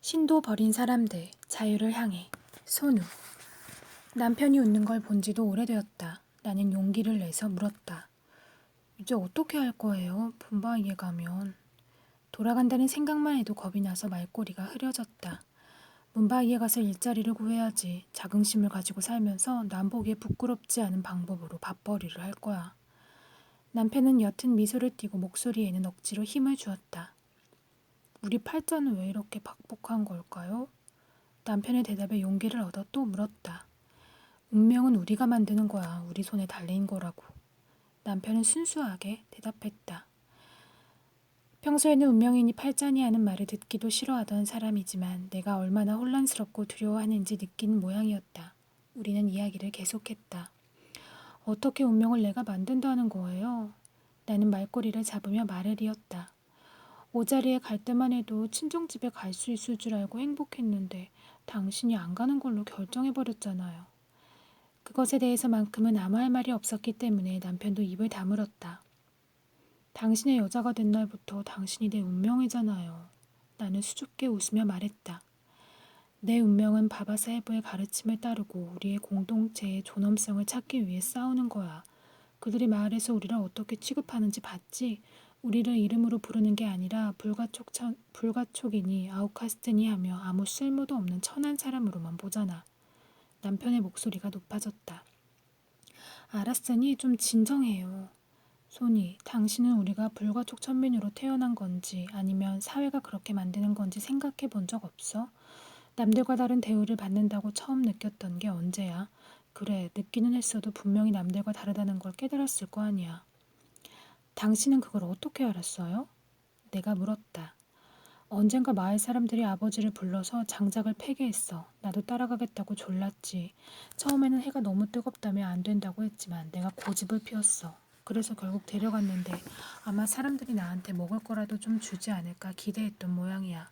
신도 버린 사람들, 자유를 향해. 손우. 남편이 웃는 걸 본 지도 오래되었다. 나는 용기를 내서 물었다. 이제 어떻게 할 거예요? 분바이에 가면. 돌아간다는 생각만 해도 겁이 나서 말꼬리가 흐려졌다. 문바이에 가서 일자리를 구해야지. 자긍심을 가지고 살면서 남 보기에 부끄럽지 않은 방법으로 밥벌이를 할 거야. 남편은 옅은 미소를 띠고 목소리에는 억지로 힘을 주었다. 우리 팔자는 왜 이렇게 박복한 걸까요? 남편의 대답에 용기를 얻어 또 물었다. 운명은 우리가 만드는 거야. 우리 손에 달린 거라고. 남편은 순수하게 대답했다. 평소에는 운명이니 팔자니 하는 말을 듣기도 싫어하던 사람이지만 내가 얼마나 혼란스럽고 두려워하는지 느끼는 모양이었다. 우리는 이야기를 계속했다. 어떻게 운명을 내가 만든다는 거예요? 나는 말꼬리를 잡으며 말을 이었다. 오자리에 갈 때만 해도 친정집에 갈 수 있을 줄 알고 행복했는데 당신이 안 가는 걸로 결정해버렸잖아요. 그것에 대해서만큼은 아무 할 말이 없었기 때문에 남편도 입을 다물었다. 당신의 여자가 된 날부터 당신이 내 운명이잖아요. 나는 수줍게 웃으며 말했다. 내 운명은 바바사헤브의 가르침을 따르고 우리의 공동체의 존엄성을 찾기 위해 싸우는 거야. 그들이 마을에서 우리를 어떻게 취급하는지 봤지? 우리를 이름으로 부르는 게 아니라 불가촉, 불가촉이니 아우카스트니 하며 아무 쓸모도 없는 천한 사람으로만 보잖아. 남편의 목소리가 높아졌다. 알았으니 좀 진정해요. 소니, 당신은 우리가 불가촉 천민으로 태어난 건지 아니면 사회가 그렇게 만드는 건지 생각해 본 적 없어? 남들과 다른 대우를 받는다고 처음 느꼈던 게 언제야? 그래, 느끼는 했어도 분명히 남들과 다르다는 걸 깨달았을 거 아니야. 당신은 그걸 어떻게 알았어요? 내가 물었다. 언젠가 마을 사람들이 아버지를 불러서 장작을 패게 했어. 나도 따라가겠다고 졸랐지. 처음에는 해가 너무 뜨겁다며 안 된다고 했지만 내가 고집을 피웠어. 그래서 결국 데려갔는데 아마 사람들이 나한테 먹을 거라도 좀 주지 않을까 기대했던 모양이야.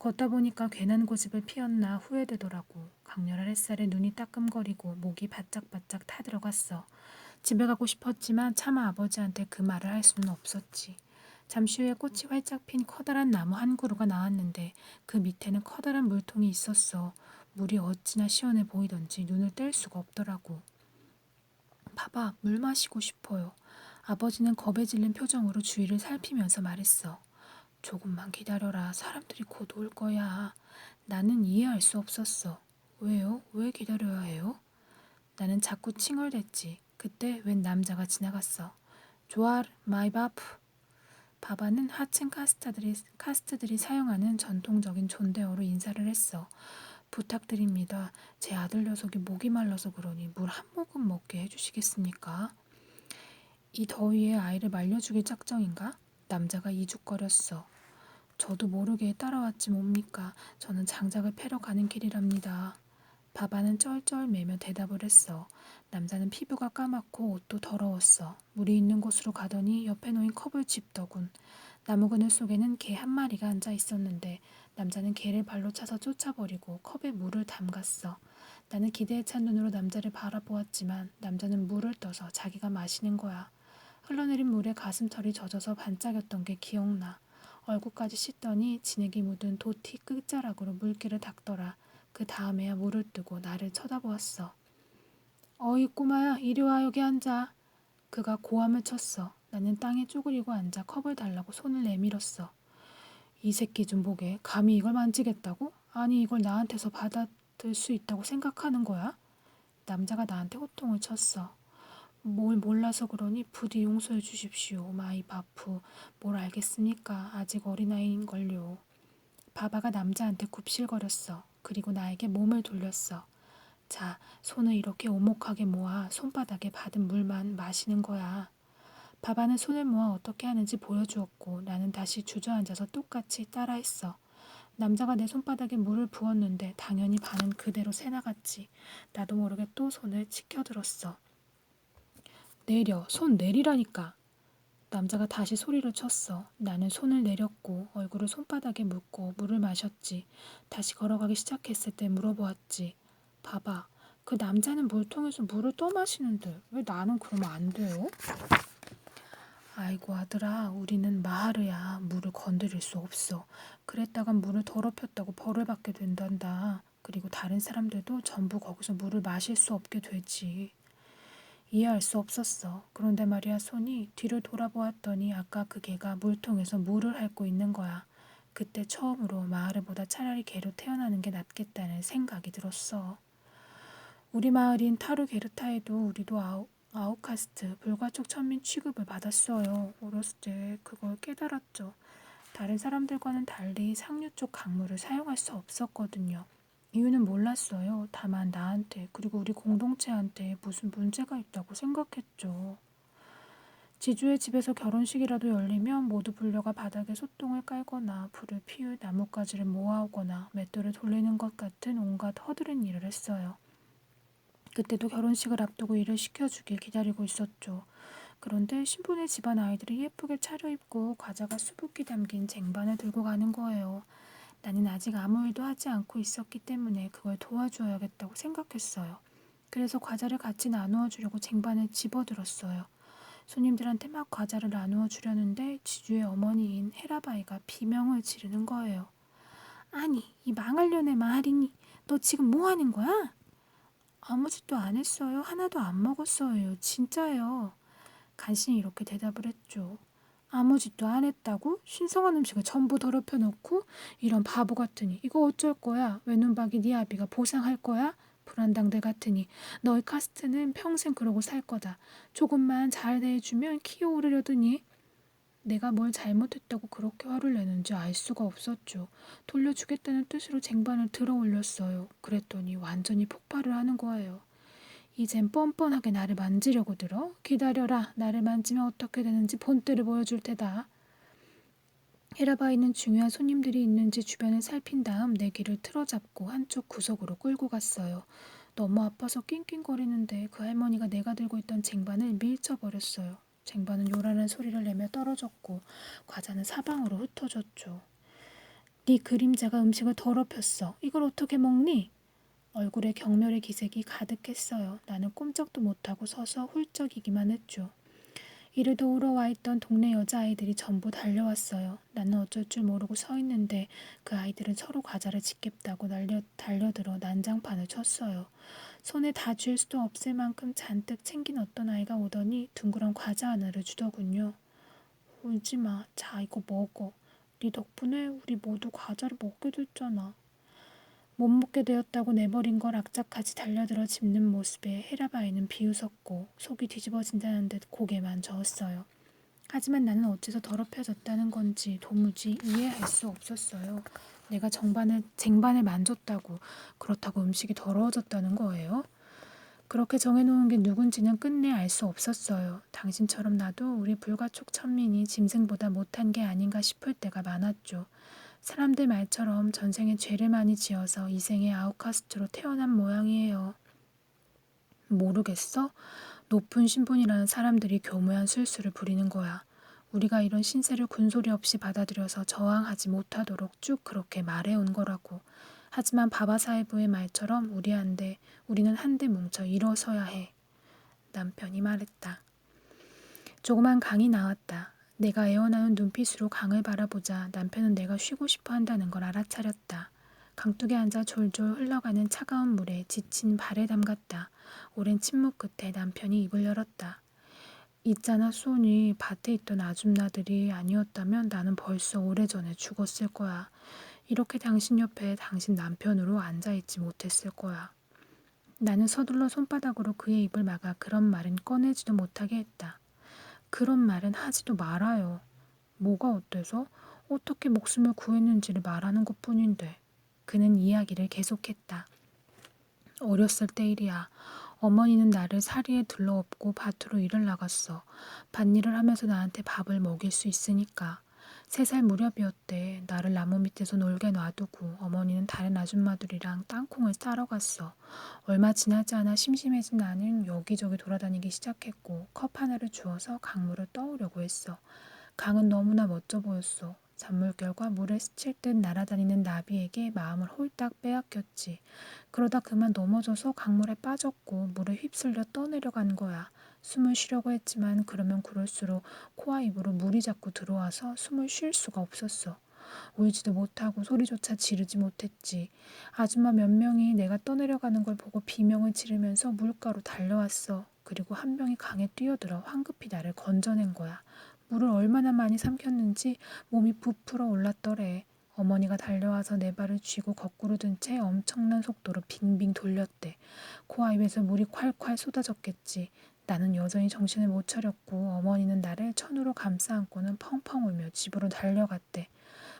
걷다 보니까 괜한 고집을 피웠나 후회되더라고. 강렬한 햇살에 눈이 따끔거리고 목이 바짝바짝 타들어갔어. 집에 가고 싶었지만 차마 아버지한테 그 말을 할 수는 없었지. 잠시 후에 꽃이 활짝 핀 커다란 나무 한 그루가 나왔는데 그 밑에는 커다란 물통이 있었어. 물이 어찌나 시원해 보이던지 눈을 뗄 수가 없더라고. 봐봐, 물 마시고 싶어요. 아버지는 겁에 질린 표정으로 주위를 살피면서 말했어. 조금만 기다려라. 사람들이 곧 올 거야. 나는 이해할 수 없었어. 왜요? 왜 기다려야 해요? 나는 자꾸 칭얼댔지. 그때 웬 남자가 지나갔어. 조알 마이 바프. 바바는 하층 카스트들이, 카스트들이 사용하는 전통적인 존대어로 인사를 했어. 부탁드립니다. 제 아들 녀석이 목이 말라서 그러니 물 한 모금 먹게 해주시겠습니까? 이 더위에 아이를 말려주길 작정인가? 남자가 이죽거렸어. 저도 모르게 따라왔지 뭡니까? 저는 장작을 패러 가는 길이랍니다. 바바는 쩔쩔매며 대답을 했어. 남자는 피부가 까맣고 옷도 더러웠어. 물이 있는 곳으로 가더니 옆에 놓인 컵을 짚더군. 나무 그늘 속에는 개 한 마리가 앉아 있었는데 남자는 개를 발로 차서 쫓아버리고 컵에 물을 담갔어. 나는 기대에 찬 눈으로 남자를 바라보았지만 남자는 물을 떠서 자기가 마시는 거야. 흘러내린 물에 가슴털이 젖어서 반짝였던 게 기억나. 얼굴까지 씻더니 진액이 묻은 도티 끝자락으로 물기를 닦더라. 그 다음에야 물을 뜨고 나를 쳐다보았어. 어이 꼬마야 이리 와 여기 앉아. 그가 고함을 쳤어. 나는 땅에 쪼그리고 앉아 컵을 달라고 손을 내밀었어. 이 새끼 좀 보게. 감히 이걸 만지겠다고? 아니 이걸 나한테서 받아들 수 있다고 생각하는 거야? 남자가 나한테 호통을 쳤어. 뭘 몰라서 그러니 부디 용서해 주십시오. 마이 바프. 뭘 알겠습니까? 아직 어린아이인걸요. 바바가 남자한테 굽실거렸어. 그리고 나에게 몸을 돌렸어. 자, 손을 이렇게 오목하게 모아 손바닥에 받은 물만 마시는 거야. 바바는 손을 모아 어떻게 하는지 보여주었고 나는 다시 주저앉아서 똑같이 따라했어. 남자가 내 손바닥에 물을 부었는데 당연히 반은 그대로 새나갔지. 나도 모르게 또 손을 치켜들었어. 내려, 손 내리라니까. 남자가 다시 소리를 쳤어. 나는 손을 내렸고 얼굴을 손바닥에 묻고 물을 마셨지. 다시 걸어가기 시작했을 때 물어보았지. 봐봐. 그 남자는 물통에서 물을 떠 마시는데 왜 나는 그러면 안 돼요? 아이고 아들아 우리는 마하르야 물을 건드릴 수 없어. 그랬다간 물을 더럽혔다고 벌을 받게 된단다. 그리고 다른 사람들도 전부 거기서 물을 마실 수 없게 되지. 이해할 수 없었어. 그런데 말이야 손이 뒤를 돌아보았더니 아까 그 개가 물통에서 물을 핥고 있는 거야. 그때 처음으로 마하르보다 차라리 개로 태어나는 게 낫겠다는 생각이 들었어. 우리 마을인 타르게르타에도 우리도 아우, 아웃카스트 불가촉 천민 취급을 받았어요. 어렸을 때 그걸 깨달았죠. 다른 사람들과는 달리 상류 쪽 강물을 사용할 수 없었거든요. 이유는 몰랐어요. 다만 나한테 그리고 우리 공동체한테 무슨 문제가 있다고 생각했죠. 지주의 집에서 결혼식이라도 열리면 모두 불려가 바닥에 소똥을 깔거나 불을 피울 나뭇가지를 모아오거나 맷돌을 돌리는 것 같은 온갖 허드렛 일을 했어요. 그때도 결혼식을 앞두고 일을 시켜주길 기다리고 있었죠. 그런데 신부네 집안 아이들이 예쁘게 차려입고 과자가 수북히 담긴 쟁반을 들고 가는 거예요. 나는 아직 아무 일도 하지 않고 있었기 때문에 그걸 도와줘야겠다고 생각했어요. 그래서 과자를 같이 나누어 주려고 쟁반을 집어들었어요. 손님들한테 막 과자를 나누어 주려는데 지주의 어머니인 헤라바이가 비명을 지르는 거예요. 아니, 이 망할 년의 마하리니, 너 지금 뭐 하는 거야? 아무 짓도 안 했어요. 하나도 안 먹었어요. 진짜요. 간신히 이렇게 대답을 했죠. 아무 짓도 안 했다고? 신성한 음식을 전부 더럽혀 놓고 이런 바보 같으니 이거 어쩔 거야? 외눈박이 네 아비가 보상할 거야? 불안당들 같으니 너희 카스트는 평생 그러고 살 거다. 조금만 잘 대해주면 키워오르려더니 내가 뭘 잘못했다고 그렇게 화를 내는지 알 수가 없었죠. 돌려주겠다는 뜻으로 쟁반을 들어 올렸어요. 그랬더니 완전히 폭발을 하는 거예요. 이젠 뻔뻔하게 나를 만지려고 들어? 기다려라. 나를 만지면 어떻게 되는지 본때를 보여줄 테다. 헤라바이는 중요한 손님들이 있는지 주변을 살핀 다음 내 귀를 틀어잡고 한쪽 구석으로 끌고 갔어요. 너무 아파서 낑낑거리는데 그 할머니가 내가 들고 있던 쟁반을 밀쳐버렸어요. 쟁반은 요란한 소리를 내며 떨어졌고 과자는 사방으로 흩어졌죠. 네 그림자가 음식을 더럽혔어. 이걸 어떻게 먹니? 얼굴에 경멸의 기색이 가득했어요. 나는 꼼짝도 못하고 서서 훌쩍이기만 했죠. 이를 도우러 와 있던 동네 여자아이들이 전부 달려왔어요. 나는 어쩔 줄 모르고 서 있는데 그 아이들은 서로 과자를 짓겠다고 날려, 달려들어 난장판을 쳤어요. 손에 다쥘 수도 없을 만큼 잔뜩 챙긴 어떤 아이가 오더니 둥그런 과자 하나를 주더군요. 울지 마. 자, 이거 먹어. 네 덕분에 우리 모두 과자를 먹게 됐잖아. 못 먹게 되었다고 내버린 걸 악착같이 달려들어 짚는 모습에 헤라바이는 비웃었고 속이 뒤집어진다는 듯 고개만 저었어요. 하지만 나는 어째서 더럽혀졌다는 건지 도무지 이해할 수 없었어요. 내가 정반을, 쟁반을 만졌다고 그렇다고 음식이 더러워졌다는 거예요? 그렇게 정해놓은 게 누군지는 끝내 알 수 없었어요. 당신처럼 나도 우리 불가촉 천민이 짐승보다 못한 게 아닌가 싶을 때가 많았죠. 사람들 말처럼 전생에 죄를 많이 지어서 이생에 아웃카스트로 태어난 모양이에요. 모르겠어? 높은 신분이라는 사람들이 교묘한 술수를 부리는 거야. 우리가 이런 신세를 군소리 없이 받아들여서 저항하지 못하도록 쭉 그렇게 말해온 거라고. 하지만 바바사이브의 말처럼 우리 한데 우리는 한데 뭉쳐 일어서야 해. 남편이 말했다. 조그만 강이 나왔다. 내가 애원하는 눈빛으로 강을 바라보자 남편은 내가 쉬고 싶어 한다는 걸 알아차렸다. 강둑에 앉아 졸졸 흘러가는 차가운 물에 지친 발에 담갔다. 오랜 침묵 끝에 남편이 입을 열었다. 있잖아 소니 밭에 있던 아줌마들이 아니었다면 나는 벌써 오래전에 죽었을 거야. 이렇게 당신 옆에 당신 남편으로 앉아있지 못했을 거야. 나는 서둘러 손바닥으로 그의 입을 막아 그런 말은 꺼내지도 못하게 했다. 그런 말은 하지도 말아요. 뭐가 어때서? 어떻게 목숨을 구했는지를 말하는 것 뿐인데. 그는 이야기를 계속했다. 어렸을 때 일이야. 어머니는 나를 사리에 들러업고 밭으로 일을 나갔어. 밭일을 하면서 나한테 밥을 먹일 수 있으니까. 세 살 무렵이었대. 나를 나무 밑에서 놀게 놔두고 어머니는 다른 아줌마들이랑 땅콩을 싸러 갔어. 얼마 지나지 않아 심심해진 나는 여기저기 돌아다니기 시작했고 컵 하나를 주어서 강물을 떠오려고 했어. 강은 너무나 멋져 보였어. 잔물결과 물에 스칠 듯 날아다니는 나비에게 마음을 홀딱 빼앗겼지. 그러다 그만 넘어져서 강물에 빠졌고 물에 휩쓸려 떠내려간 거야. 숨을 쉬려고 했지만 그러면 그럴수록 코와 입으로 물이 자꾸 들어와서 숨을 쉴 수가 없었어. 울지도 못하고 소리조차 지르지 못했지. 아줌마 몇 명이 내가 떠내려가는 걸 보고 비명을 지르면서 물가로 달려왔어. 그리고 한 명이 강에 뛰어들어 황급히 나를 건져낸 거야. 물을 얼마나 많이 삼켰는지 몸이 부풀어 올랐더래. 어머니가 달려와서 내 발을 쥐고 거꾸로 든 채 엄청난 속도로 빙빙 돌렸대. 코와 입에서 물이 콸콸 쏟아졌겠지. 나는 여전히 정신을 못 차렸고 어머니는 나를 천으로 감싸 안고는 펑펑 울며 집으로 달려갔대.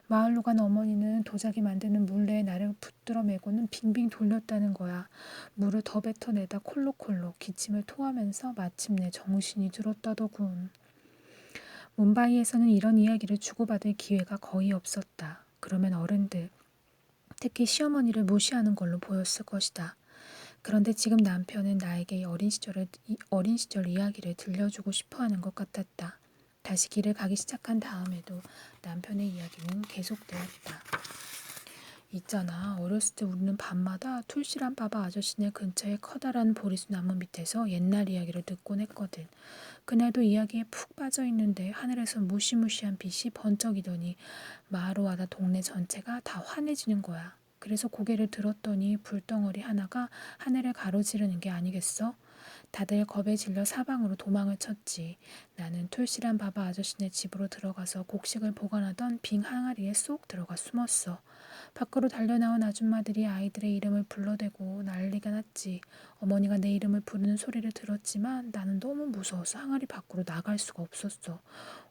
마을로 간 어머니는 도자기 만드는 물레에 나를 붙들어 메고는 빙빙 돌렸다는 거야. 물을 더 뱉어내다 콜록콜록 기침을 토하면서 마침내 정신이 들었다더군. 문바이에서는 이런 이야기를 주고받을 기회가 거의 없었다. 그러면 어른들, 특히 시어머니를 무시하는 걸로 보였을 것이다. 그런데 지금 남편은 나에게 어린 시절을 이- 어린 시절 이야기를 들려주고 싶어하는 것 같았다. 다시 길을 가기 시작한 다음에도 남편의 이야기는 계속되었다. 있잖아. 어렸을 때 우리는 밤마다 툴실한 바바 아저씨네 근처의 커다란 보리수 나무 밑에서 옛날 이야기를 듣곤 했거든. 그날도 이야기에 푹 빠져 있는데 하늘에서 무시무시한 빛이 번쩍이더니 마을로 와다 동네 전체가 다 환해지는 거야. 그래서 고개를 들었더니 불덩어리 하나가 하늘을 가로지르는 게 아니겠어? 다들 겁에 질려 사방으로 도망을 쳤지. 나는 툴실한 바바 아저씨네 집으로 들어가서 곡식을 보관하던 빙 항아리에 쏙 들어가 숨었어. 밖으로 달려나온 아줌마들이 아이들의 이름을 불러대고 난리가 났지. 어머니가 내 이름을 부르는 소리를 들었지만 나는 너무 무서워서 항아리 밖으로 나갈 수가 없었어.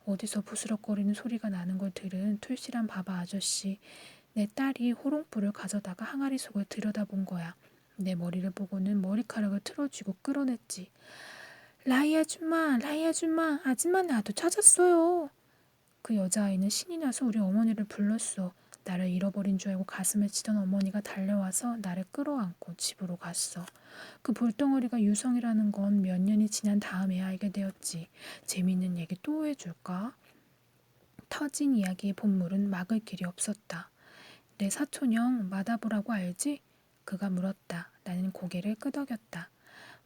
어디서 부스럭거리는 소리가 나는 걸 들은 툴실한 바바 아저씨. 내 딸이 호롱불을 가져다가 항아리 속을 들여다본 거야. 내 머리를 보고는 머리카락을 틀어쥐고 끌어냈지. 라이 아줌마, 라이 아줌마, 아줌마 나도 찾았어요. 그 여자아이는 신이 나서 우리 어머니를 불렀어. 나를 잃어버린 줄 알고 가슴을 치던 어머니가 달려와서 나를 끌어안고 집으로 갔어. 그 볼덩어리가 유성이라는 건 몇 년이 지난 다음에 알게 되었지. 재미있는 얘기 또 해줄까? 터진 이야기의 본물은 막을 길이 없었다. 내 사촌형 마다부라고 알지? 그가 물었다. 나는 고개를 끄덕였다.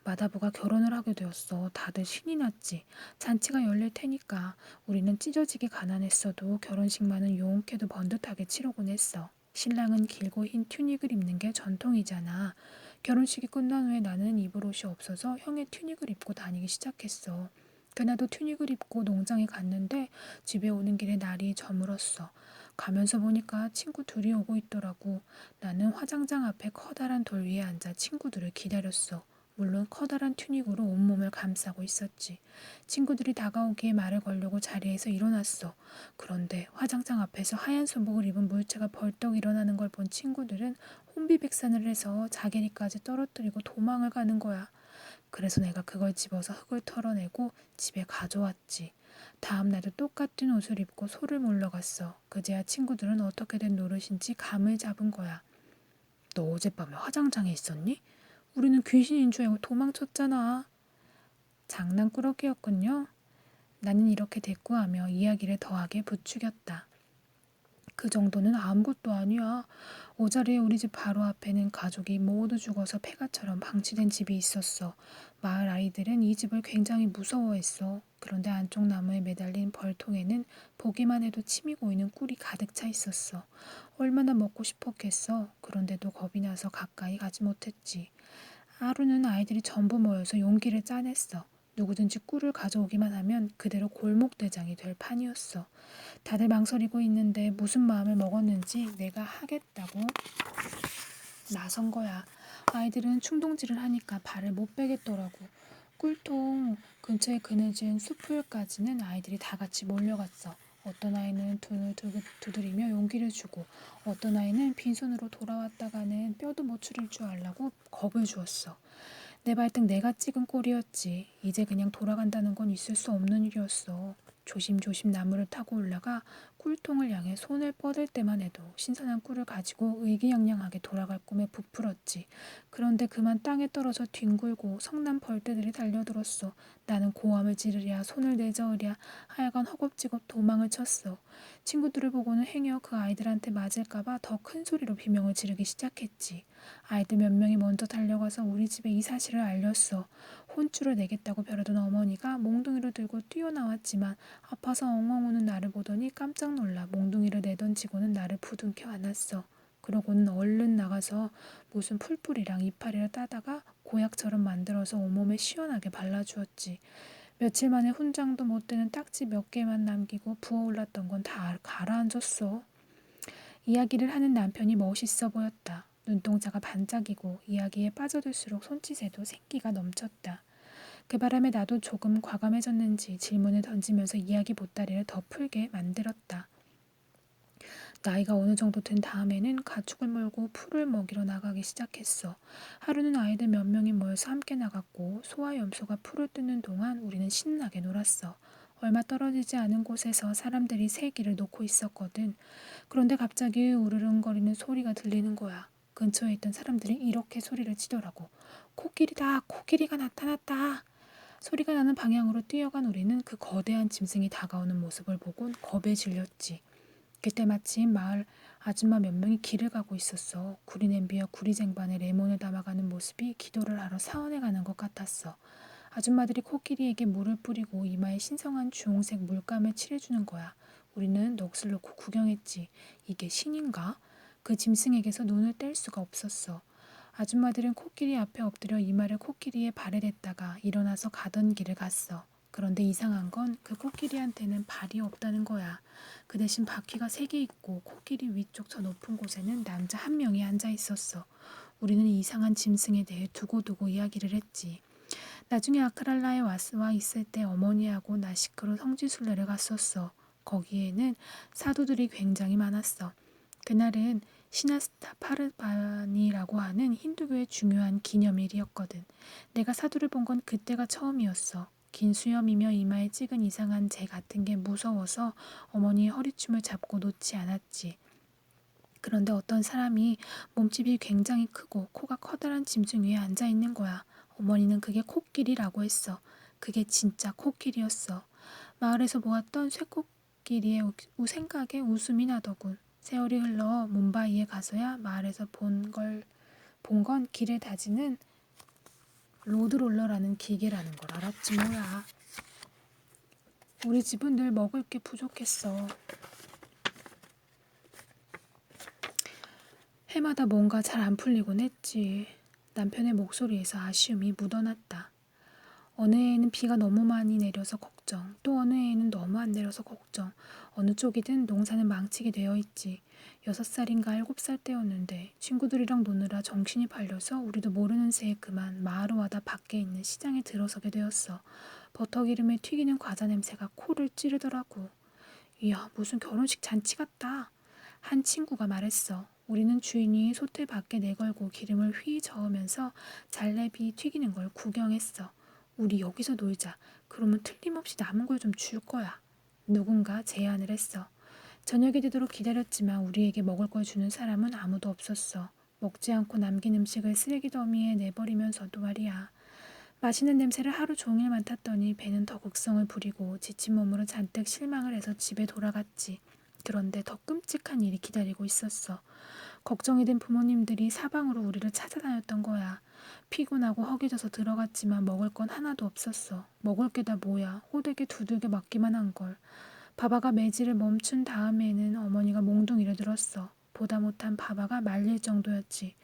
마다부가 결혼을 하게 되었어. 다들 신이 났지. 잔치가 열릴 테니까 우리는 찢어지게 가난했어도 결혼식만은 용케도 번듯하게 치르곤 했어. 신랑은 길고 흰 튜닉을 입는 게 전통이잖아. 결혼식이 끝난 후에 나는 입을 옷이 없어서 형의 튜닉을 입고 다니기 시작했어. 그날도 튜닉을 입고 농장에 갔는데 집에 오는 길에 날이 저물었어. 가면서 보니까 친구 둘이 오고 있더라고. 나는 화장장 앞에 커다란 돌 위에 앉아 친구들을 기다렸어. 물론 커다란 튜닉으로 온몸을 감싸고 있었지. 친구들이 다가오기에 말을 걸려고 자리에서 일어났어. 그런데 화장장 앞에서 하얀 소복을 입은 물체가 벌떡 일어나는 걸 본 친구들은 혼비백산을 해서 자기리까지 떨어뜨리고 도망을 가는 거야. 그래서 내가 그걸 집어서 흙을 털어내고 집에 가져왔지. 다음 날도 똑같은 옷을 입고 소를 몰러갔어. 그제야 친구들은 어떻게 된 노릇인지 감을 잡은 거야. 너 어젯밤에 화장장에 있었니? 우리는 귀신인 줄 알고 도망쳤잖아. 장난꾸러기였군요. 나는 이렇게 대꾸하며 이야기를 더하게 부추겼다. 그 정도는 아무것도 아니야. 오자리에 우리 집 바로 앞에는 가족이 모두 죽어서 폐가처럼 방치된 집이 있었어. 마을 아이들은 이 집을 굉장히 무서워했어. 그런데 안쪽 나무에 매달린 벌통에는 보기만 해도 침이 고이는 꿀이 가득 차 있었어. 얼마나 먹고 싶었겠어. 그런데도 겁이 나서 가까이 가지 못했지. 하루는 아이들이 전부 모여서 용기를 짜냈어. 누구든지 꿀을 가져오기만 하면 그대로 골목대장이 될 판이었어. 다들 망설이고 있는데 무슨 마음을 먹었는지 내가 하겠다고 나선 거야. 아이들은 충동질을 하니까 발을 못 빼겠더라고. 꿀통 근처에 그늘진 숲풀까지는 아이들이 다 같이 몰려갔어. 어떤 아이는 두- 두드리며 용기를 주고 어떤 아이는 빈손으로 돌아왔다가는 뼈도 못 추릴 줄 알라고 겁을 주었어. 내 발등 내가 찍은 꼴이었지. 이제 그냥 돌아간다는 건 있을 수 없는 일이었어. 조심조심 나무를 타고 올라가 꿀통을 향해 손을 뻗을 때만 해도 신선한 꿀을 가지고 의기양양하게 돌아갈 꿈에 부풀었지. 그런데 그만 땅에 떨어져 뒹굴고 성난 벌떼들이 달려들었어. 나는 고함을 지르랴 손을 내저으랴 하여간 허겁지겁 도망을 쳤어. 친구들을 보고는 행여 그 아이들한테 맞을까봐 더 큰 소리로 비명을 지르기 시작했지. 아이들 몇 명이 먼저 달려가서 우리 집에 이 사실을 알렸어. 혼쭐을 내겠다고 벼르던 어머니가 몽둥이를 들고 뛰어나왔지만 아파서 엉엉 우는 나를 보더니 깜짝 놀라 몽둥이를 내던지고는 나를 부둥켜 안았어. 그러고는 얼른 나가서 무슨 풀뿌리랑 이파리를 따다가 고약처럼 만들어서 온몸에 시원하게 발라주었지. 며칠 만에 훈장도 못 되는 딱지 몇 개만 남기고 부어올랐던 건 다 가라앉았어. 이야기를 하는 남편이 멋있어 보였다. 눈동자가 반짝이고 이야기에 빠져들수록 손짓에도 생기가 넘쳤다. 그 바람에 나도 조금 과감해졌는지 질문을 던지면서 이야기 보따리를 더 풀게 만들었다. 나이가 어느 정도 된 다음에는 가축을 몰고 풀을 먹이러 나가기 시작했어. 하루는 아이들 몇 명이 모여서 함께 나갔고 소와 염소가 풀을 뜯는 동안 우리는 신나게 놀았어. 얼마 떨어지지 않은 곳에서 사람들이 세기를 놓고 있었거든. 그런데 갑자기 우르릉거리는 소리가 들리는 거야. 근처에 있던 사람들이 이렇게 소리를 치더라고. 코끼리다! 코끼리가 나타났다! 소리가 나는 방향으로 뛰어간 우리는 그 거대한 짐승이 다가오는 모습을 보곤 겁에 질렸지. 그때 마침 마을 아줌마 몇 명이 길을 가고 있었어. 구리 냄비와 구리 쟁반에 레몬을 담아가는 모습이 기도를 하러 사원에 가는 것 같았어. 아줌마들이 코끼리에게 물을 뿌리고 이마에 신성한 주홍색 물감을 칠해주는 거야. 우리는 넋을 놓고 구경했지. 이게 신인가? 그 짐승에게서 눈을 뗄 수가 없었어. 아줌마들은 코끼리 앞에 엎드려 이마를 코끼리에 발에 댔다가 일어나서 가던 길을 갔어. 그런데 이상한 건 그 코끼리한테는 발이 없다는 거야. 그 대신 바퀴가 세 개 있고 코끼리 위쪽 저 높은 곳에는 남자 한 명이 앉아 있었어. 우리는 이상한 짐승에 대해 두고두고 이야기를 했지. 나중에 아크랄라에 와 있을 때 어머니하고 나시크로 성지순례를 갔었어. 거기에는 사도들이 굉장히 많았어. 그날은 시나스타파르바니라고 하는 힌두교의 중요한 기념일이었거든. 내가 사도를 본 건 그때가 처음이었어. 긴 수염이며 이마에 찍은 이상한 재 같은 게 무서워서 어머니의 허리춤을 잡고 놓지 않았지. 그런데 어떤 사람이 몸집이 굉장히 크고 코가 커다란 짐승 위에 앉아 있는 거야. 어머니는 그게 코끼리라고 했어. 그게 진짜 코끼리였어. 마을에서 보았던 쇠코끼리의 생각에 웃음이 나더군. 세월이 흘러 뭄바이에 가서야 마을에서 본 걸 본 건 길을 다지는 로드롤러라는 기계라는 걸 알았지 뭐야. 우리 집은 늘 먹을 게 부족했어. 해마다 뭔가 잘 안 풀리곤 했지. 남편의 목소리에서 아쉬움이 묻어났다. 어느 해에는 비가 너무 많이 내려서 걱정, 또 어느 해에는 너무 안 내려서 걱정, 어느 쪽이든 농사는 망치게 되어 있지. 여섯 살인가 일곱 살 때였는데 친구들이랑 노느라 정신이 팔려서 우리도 모르는 새에 그만 마을을 와다 밖에 있는 시장에 들어서게 되었어. 버터기름에 튀기는 과자 냄새가 코를 찌르더라고. 이야, 무슨 결혼식 잔치 같다. 한 친구가 말했어. 우리는 주인이 솥을 밖에 내걸고 기름을 휘 저으면서 잘래비 튀기는 걸 구경했어. 우리 여기서 놀자. 그러면 틀림없이 남은 걸 좀 줄 거야. 누군가 제안을 했어. 저녁이 되도록 기다렸지만 우리에게 먹을 걸 주는 사람은 아무도 없었어. 먹지 않고 남긴 음식을 쓰레기 더미에 내버리면서도 말이야. 맛있는 냄새를 하루 종일 맡았더니 배는 더 극성을 부리고 지친 몸으로 잔뜩 실망을 해서 집에 돌아갔지. 그런데 더 끔찍한 일이 기다리고 있었어. 걱정이 된 부모님들이 사방으로 우리를 찾아다녔던 거야. 피곤하고 허기져서 들어갔지만 먹을 건 하나도 없었어. 먹을 게 다 뭐야. 호되게 두들겨 맞기만 한 걸. 바바가 매질을 멈춘 다음에는 어머니가 몽둥이를 들었어. 보다 못한 바바가 말릴 정도였지.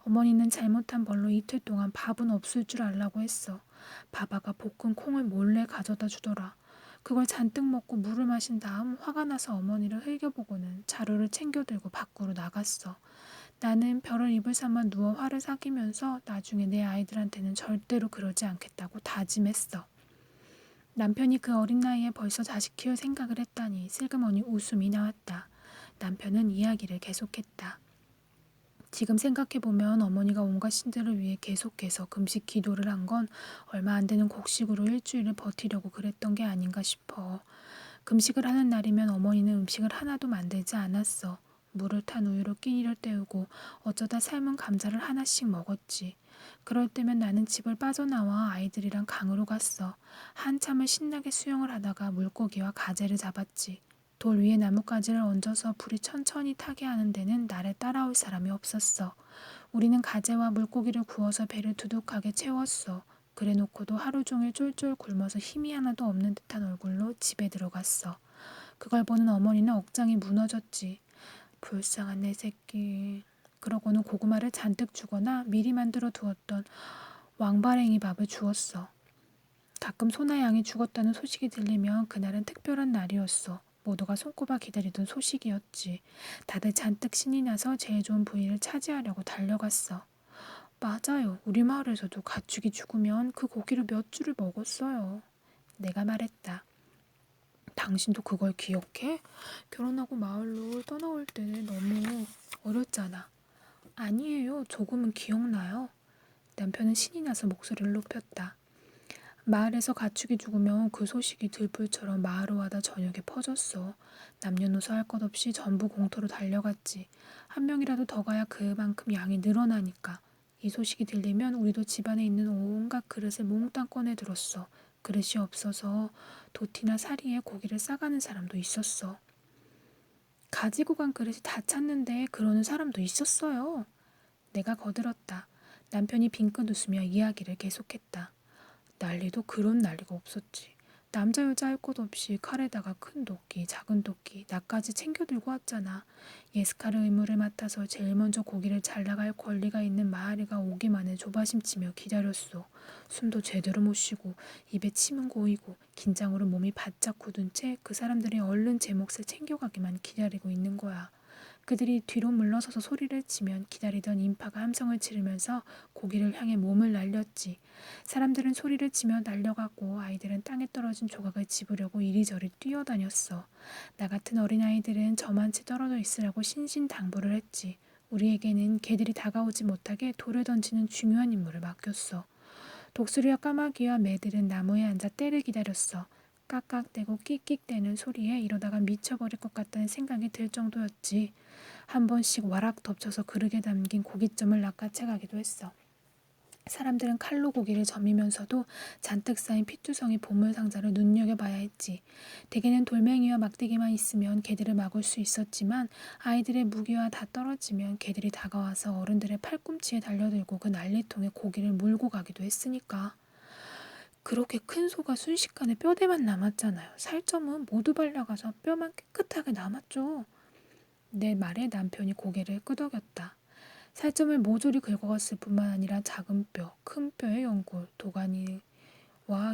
어머니는 잘못한 벌로 이틀 동안 밥은 없을 줄 알라고 했어. 바바가 볶은 콩을 몰래 가져다 주더라. 그걸 잔뜩 먹고 물을 마신 다음 화가 나서 어머니를 흘겨보고는 자루를 챙겨 들고 밖으로 나갔어. 나는 별을 입을 삼아 누워 화를 삭이면서 나중에 내 아이들한테는 절대로 그러지 않겠다고 다짐했어. 남편이 그 어린 나이에 벌써 자식 키울 생각을 했다니 슬그머니 웃음이 나왔다. 남편은 이야기를 계속했다. 지금 생각해보면 어머니가 온갖 신들을 위해 계속해서 금식 기도를 한 건 얼마 안 되는 곡식으로 일주일을 버티려고 그랬던 게 아닌가 싶어. 금식을 하는 날이면 어머니는 음식을 하나도 만들지 않았어. 물을 탄 우유로 끼니를 때우고 어쩌다 삶은 감자를 하나씩 먹었지. 그럴 때면 나는 집을 빠져나와 아이들이랑 강으로 갔어. 한참을 신나게 수영을 하다가 물고기와 가재를 잡았지. 돌 위에 나뭇가지를 얹어서 불이 천천히 타게 하는 데는 나를 따라올 사람이 없었어. 우리는 가재와 물고기를 구워서 배를 두둑하게 채웠어. 그래 놓고도 하루 종일 쫄쫄 굶어서 힘이 하나도 없는 듯한 얼굴로 집에 들어갔어. 그걸 보는 어머니는 억장이 무너졌지. 불쌍한 내 새끼. 그러고는 고구마를 잔뜩 주거나 미리 만들어 두었던 왕바랭이 밥을 주었어. 가끔 소나 양이 죽었다는 소식이 들리면 그날은 특별한 날이었어. 모두가 손꼽아 기다리던 소식이었지. 다들 잔뜩 신이 나서 제일 좋은 부위를 차지하려고 달려갔어. 맞아요. 우리 마을에서도 가축이 죽으면 그 고기를 몇 줄을 먹었어요. 내가 말했다. 당신도 그걸 기억해? 결혼하고 마을로 떠나올 때 너무 어렸잖아. 아니에요. 조금은 기억나요. 남편은 신이 나서 목소리를 높였다. 마을에서 가축이 죽으면 그 소식이 들불처럼 마을로하다 저녁에 퍼졌어. 남녀노소 할 것 없이 전부 공터로 달려갔지. 한 명이라도 더 가야 그만큼 양이 늘어나니까. 이 소식이 들리면 우리도 집안에 있는 온갖 그릇을 몽땅 꺼내 들었어. 그릇이 없어서 도티나 사리에 고기를 싸가는 사람도 있었어. 가지고 간 그릇이 다 찼는데 그러는 사람도 있었어요. 내가 거들었다. 남편이 빙긋 웃으며 이야기를 계속했다. 난리도 그런 난리가 없었지. 남자 여자 할 것 없이 칼에다가 큰 도끼, 작은 도끼, 나까지 챙겨 들고 왔잖아. 예스카르 의무를 맡아서 제일 먼저 고기를 잘 나갈 권리가 있는 마하리가 오기만을 조바심치며 기다렸어. 숨도 제대로 못 쉬고 입에 침은 고이고 긴장으로 몸이 바짝 굳은 채 그 사람들이 얼른 제 몫을 챙겨가기만 기다리고 있는 거야. 그들이 뒤로 물러서서 소리를 치면 기다리던 인파가 함성을 지르면서 고기를 향해 몸을 날렸지. 사람들은 소리를 치며 날려가고 아이들은 땅에 떨어진 조각을 집으려고 이리저리 뛰어다녔어. 나 같은 어린아이들은 저만치 떨어져 있으라고 신신당부를 했지. 우리에게는 개들이 다가오지 못하게 돌을 던지는 중요한 임무를 맡겼어. 독수리와 까마귀와 매들은 나무에 앉아 때를 기다렸어. 깍깍대고 끽끽대는 소리에 이러다가 미쳐버릴 것 같다는 생각이 들 정도였지. 한 번씩 와락 덮쳐서 그릇에 담긴 고깃점을 낚아채 가기도 했어. 사람들은 칼로 고기를 점이면서도 잔뜩 쌓인 피투성이 보물 상자를 눈여겨봐야 했지. 대개는 돌멩이와 막대기만 있으면 개들을 막을 수 있었지만 아이들의 무기와 다 떨어지면 개들이 다가와서 어른들의 팔꿈치에 달려들고 그 난리통에 고기를 물고 가기도 했으니까. 그렇게 큰 소가 순식간에 뼈대만 남았잖아요. 살점은 모두 발라가서 뼈만 깨끗하게 남았죠. 내 말에 남편이 고개를 끄덕였다. 살점을 모조리 긁어갔을 뿐만 아니라 작은 뼈, 큰 뼈의 연골, 도가니와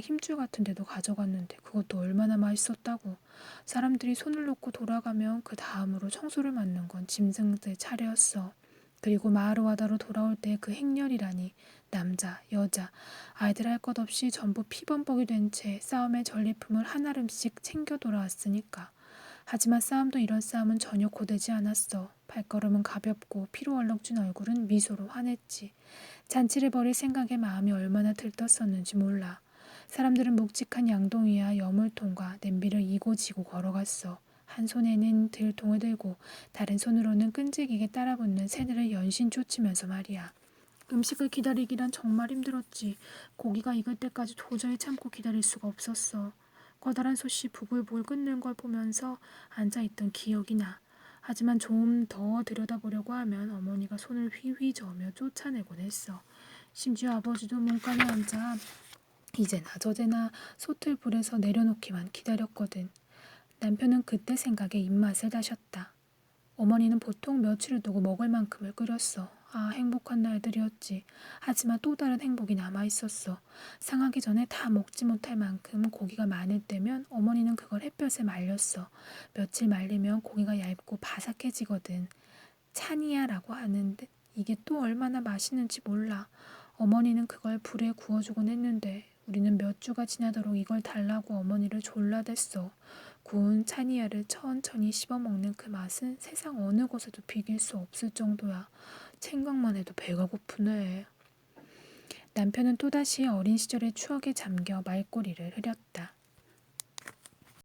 힘줄 같은 데도 가져갔는데 그것도 얼마나 맛있었다고. 사람들이 손을 놓고 돌아가면 그 다음으로 청소를 맡는 건 짐승들 차례였어. 그리고 마하르와다로 돌아올 때 그 행렬이라니 남자, 여자, 아이들 할 것 없이 전부 피범벅이 된 채 싸움의 전리품을 한 알음씩 챙겨 돌아왔으니까. 하지만 싸움도 이런 싸움은 전혀 고되지 않았어. 발걸음은 가볍고 피로 얼룩진 얼굴은 미소로 환했지. 잔치를 벌일 생각에 마음이 얼마나 들떴었는지 몰라. 사람들은 묵직한 양동이와 여물통과 냄비를 이고 지고 걸어갔어. 한 손에는 들통을 들고 다른 손으로는 끈질기게 따라붙는 새들을 연신 쫓으면서 말이야. 음식을 기다리기란 정말 힘들었지. 고기가 익을 때까지 도저히 참고 기다릴 수가 없었어. 커다란 솥이 부글부글 끓는 걸 보면서 앉아있던 기억이 나. 하지만 좀 더 들여다보려고 하면 어머니가 손을 휘휘 저으며 쫓아내곤 했어. 심지어 아버지도 문간에 앉아 이제나 저제나 솥을 불에서 내려놓기만 기다렸거든. 남편은 그때 생각에 입맛을 다셨다. 어머니는 보통 며칠을 두고 먹을 만큼을 끓였어. 아, 행복한 날들이었지. 하지만 또 다른 행복이 남아 있었어. 상하기 전에 다 먹지 못할 만큼 고기가 많을 때면 어머니는 그걸 햇볕에 말렸어. 며칠 말리면 고기가 얇고 바삭해지거든. 찬이야라고 하는데 이게 또 얼마나 맛있는지 몰라. 어머니는 그걸 불에 구워주곤 했는데 우리는 몇 주가 지나도록 이걸 달라고 어머니를 졸라댔어. 구운 차니야를 천천히 씹어먹는 그 맛은 세상 어느 곳에도 비길 수 없을 정도야. 생각만 해도 배가 고프네. 남편은 또다시 어린 시절의 추억에 잠겨 말꼬리를 흐렸다.